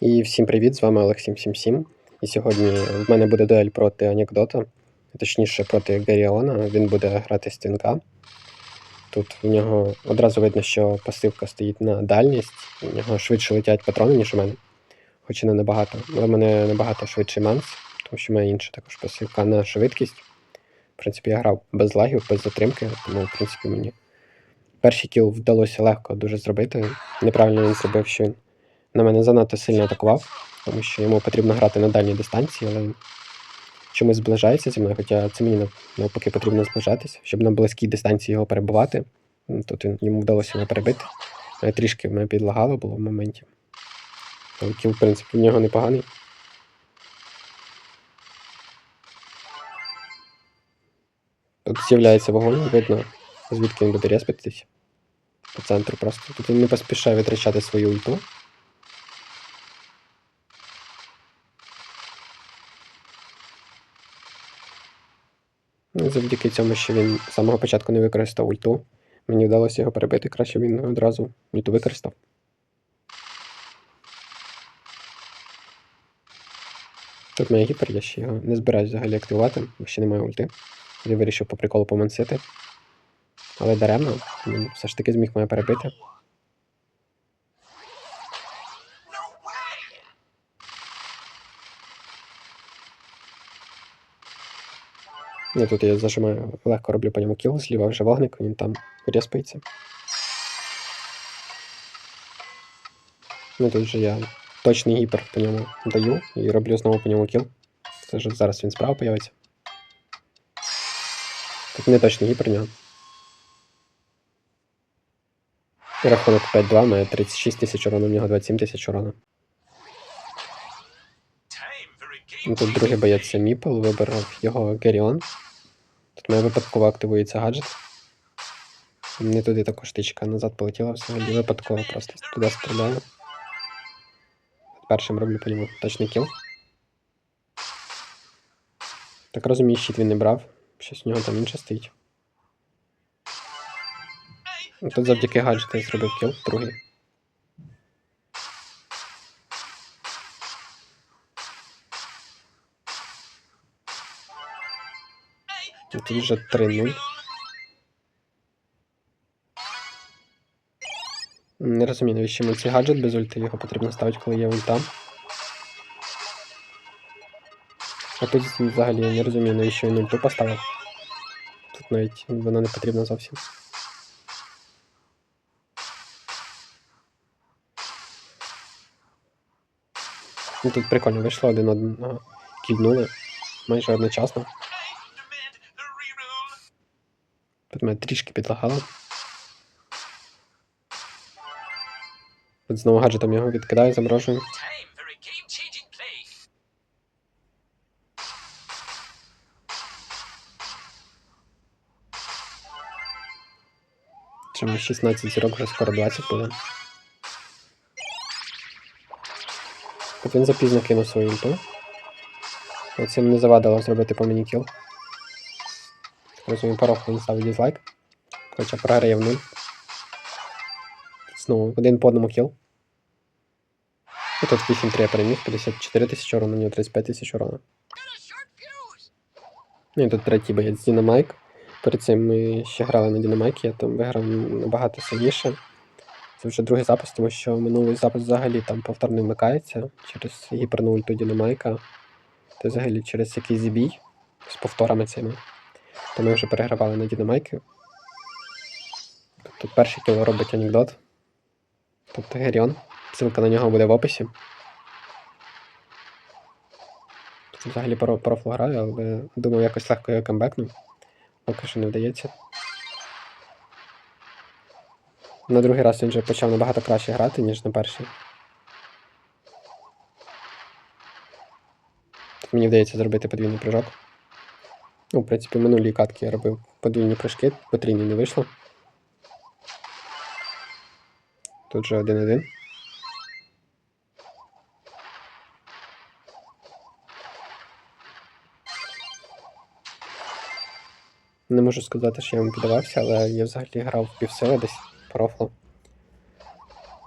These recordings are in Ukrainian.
І всім привіт, з вами Олег 777. І сьогодні в мене буде дуель проти анекдота, точніше проти Гаріона. Він буде грати стінка. Тут в нього одразу видно, що пасивка стоїть на дальність, у нього швидше летять патрони, ніж у мене. Хоч і не набагато. Але в мене набагато швидший манс, тому що в мене інша також пасивка на швидкість. В принципі, я грав без лагів, без затримки, тому в принципі мені перший кіл вдалося легко дуже зробити. Неправильно він зробив, що він на мене занадто сильно атакував, тому що йому потрібно грати на дальній дистанції, але чомусь зближається зі мною, хоча це мені навпаки потрібно зближатися, щоб на близькій дистанції його перебувати. Ну, Тут він, йому вдалося мене перебити. Але трішки мене підлагало було в моменті. Кіл, в принципі, в нього непоганий. Тут з'являється вогонь, видно, звідки він буде респитись. По центру просто. Тут він не поспішає витрачати свою ульту. Завдяки цьому, що він з самого початку не використав ульту. Мені вдалося його перебити, краще він одразу ульту використав. Тут моє гіпер, я ще його не збираюсь взагалі активувати, бо ще немає ульти. Я вирішив по приколу помансити. Але даремно, він все ж таки зміг мене перебити. Ну, тут я зажимаю, легко роблю по ньому кіл, зліва вже вогник, він там респається. Ну тут же я точний гіпер по ньому даю і роблю знову по ньому кіл. Це ж зараз він справа появиться. Тут не точний гіпер нього. І Рахунок 5-2, у мене 36 тисяч урону, у нього 27 тисяч урону. Ну, Тут другий боєць Міпл, вибрав його Геріон. Тут мене випадково активується гаджет. Не туди також тичка назад полетіла взагалі. Випадково просто туди стріляю. Першим роблю по ньому точний кіл. Так розумію, щит він не брав. Щось у нього там інше стоїть. Тут завдяки гаджету я зробив кіл, другий. Тут вже 3-0. Не розумію, навіщо мені гаджет без ульти, його потрібно ставити, коли є ульта. А тут взагалі я не розумію, навіщо він ульту поставив. Тут навіть вона не потрібна зовсім. Ну тут прикольно вийшло один одного. Кільнули майже одночасно. Тут мене трішки підлагало. Тут знову гаджетом його відкидаю, заморожую. Чому 16 зірок вже скоро 20 буде. Тут він запізно кинув свою. Але Цим не завадило зробити по мені кіл. Розумію, порог він ставить дізлайк. Хоча програє в нуль. Знову один по одному кіл. І тут 8-3 я переміг, 54 тисячі урону, у нього 35 тисяч урону. Ну і тут третій боєць Дінамайк. Перед цим ми ще грали на Дінамайкі, я там виграв набагато сильніше. Це вже другий запис, тому що минулий запис взагалі там повторно вмикається через гіперну ульту Дінамайка. Та взагалі через якийсь збій з повторами цими. То ми вже перегравали на Дінамайки. Тут перший кіл робить анекдот. Тобто Геріон. Ссылка на нього буде в описі. Тут взагалі про профло граю, але думав якось легко його камбекну. Поки що не вдається. На другий раз він вже почав набагато краще грати, ніж на перший. Тут мені вдається зробити подвійний прыжок. Ну, в принципі, в минулій катки я робив подвійні прыжки, потрійні не вийшло. Тут же один-один. Не можу сказати, що я йому піддавався, але я взагалі грав півсили десь профло.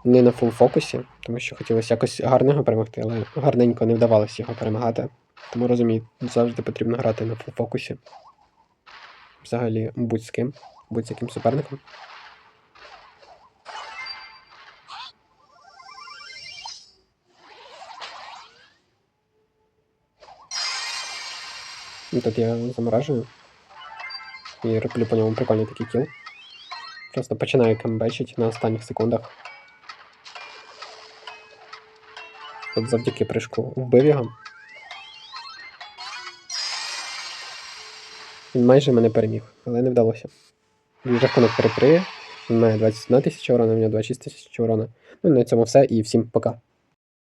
Не на фул фокусі, тому що хотілося якось гарно його перемогти, але гарненько не вдавалося його перемагати. Тому розумію, завжди потрібно грати на фул фокусі. Взагалі, будь з ким, будь з яким суперником. І тут я заморажую. І роблю по ньому прикольний такий кіл. Просто починаю камбечить на останніх секундах. От завдяки прыжку вбив його. Він майже мене переміг, але не вдалося. Він рахунок 3-3. Він має 21 тисяча урона, у нього 26 тисяч урона. Ну на цьому все і всім пока.